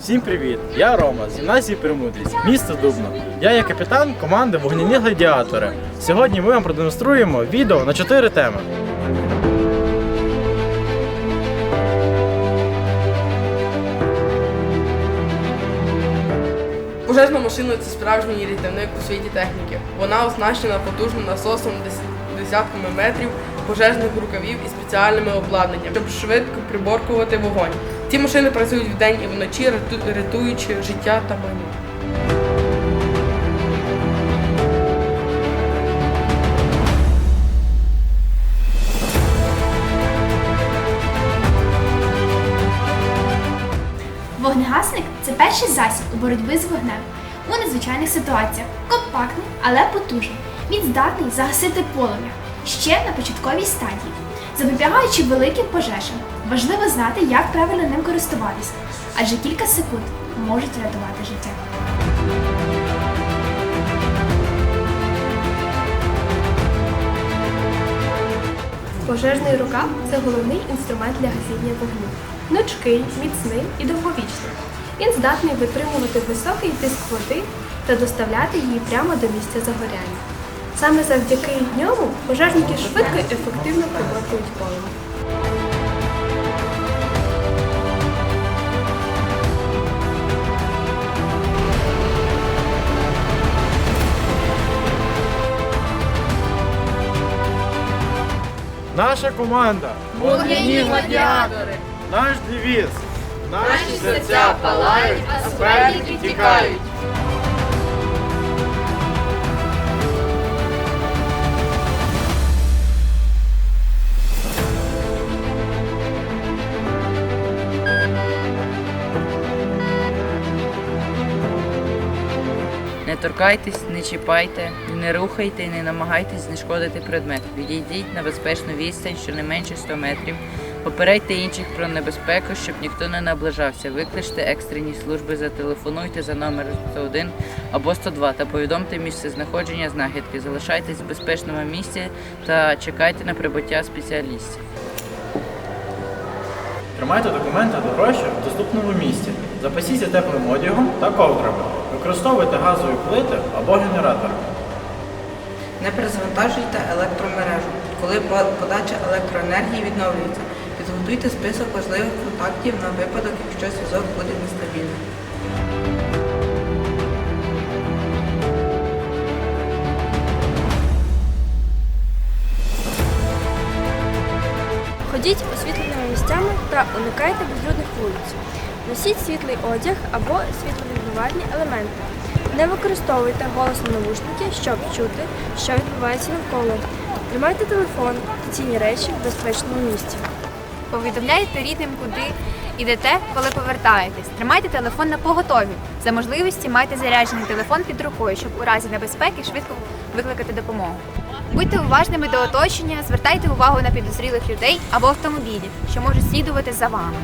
Всім привіт! Я Рома з гімназії Премудрість, місто Дубно. Я є капітан команди Вогняні гладіатори. Сьогодні ми вам продемонструємо відео на чотири теми. Пожежна машина це справжній рятівник у світі техніки. Вона оснащена потужним насосом десятками метрів, пожежних рукавів і спеціальними обладнанням, щоб швидко приборкувати вогонь. Ці машини працюють вдень і вночі, рятуючи життя та майно. Вогнегасник це перший засіб у боротьбі з вогнем у надзвичайних ситуаціях. Компактний, але потужний. Він здатний загасити полум'я ще на початковій стадії, запобігаючи великим пожежам. Важливо знати, як правильно ним користуватися, адже кілька секунд можуть рятувати життя. Пожежний рукав це головний інструмент для гасіння вогню. Гнучкий, міцний і довговічний. Він здатний витримувати високий тиск води та доставляти її прямо до місця загоряння. Саме завдяки ньому пожежники швидко і ефективно приборкують полум'я. Наша команда Вогняні гладіатори. Наш девіз. Наші серця палають, а справді тікають. Не торкайтесь, не чіпайте, не рухайте і не намагайтесь знешкодити предмет. Відійдіть на безпечну відстань щонайменше 100 метрів. Попередьте інших про небезпеку, щоб ніхто не наближався. Викличте екстрені служби, зателефонуйте за номером 101 або 102 та повідомте місце знаходження знахідки. Залишайтесь в безпечному місці та чекайте на прибуття спеціалістів. Тримайте документи та гроші в доступному місці. Запасіться теплим одягом та ковдрами. Використовуйте газові плити або генератори. Не перезавантажуйте електромережу. Коли подача електроенергії відновлюється, підготуйте список важливих контактів на випадок, якщо зв'язок буде нестабільним. Ходіть освітленими місцями та уникайте безлюдних вулиць. Носіть світлий одяг або світловідбивальні елементи. Не використовуйте голосні навушники, щоб чути, що відбувається навколо. Тримайте телефон та цінні речі в безпечному місці. Повідомляйте рідним, куди йдете, коли повертаєтесь. Тримайте телефон на поготові. За можливості майте заряджений телефон під рукою, щоб у разі небезпеки швидко викликати допомогу. Будьте уважними до оточення, звертайте увагу на підозрілих людей або автомобілів, що можуть слідувати за вами.